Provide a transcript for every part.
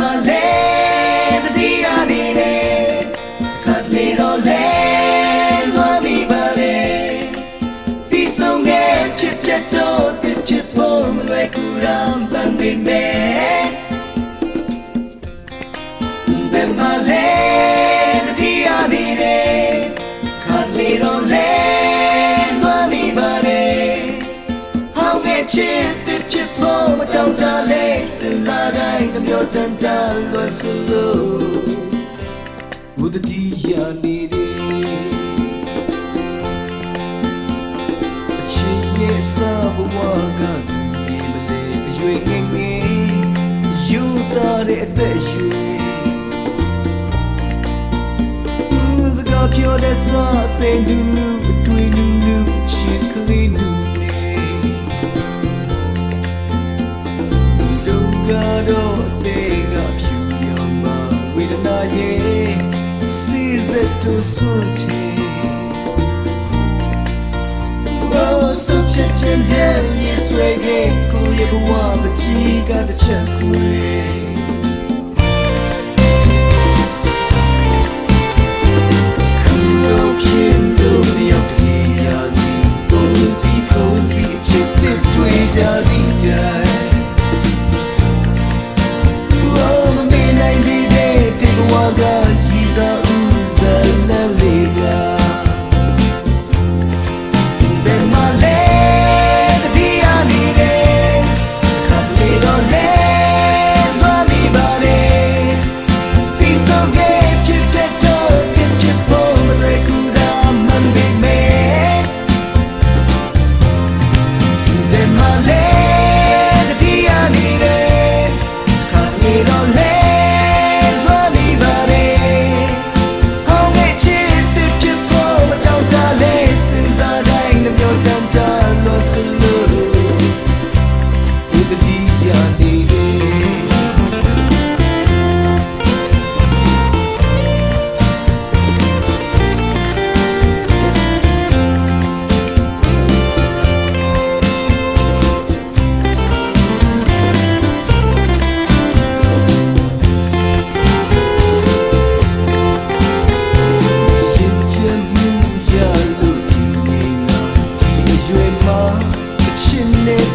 my leg. တိုင်းနှမျောတန်တန်လွယ်စလို့ဘုဒ္ဓတရားနေတယ်အချစ်ရဲ့စဘဝကသူဒီမလေးအရွယ်ငယ်ငယ်ယူတာတဲ့အသက်ရွှင်စကားပြောတဲ့စာတဲ့လူလူ to sorti Oh so chin chin yeah yes way gay ku ye bwa ba chi ka ta chan ku ye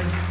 Thank you.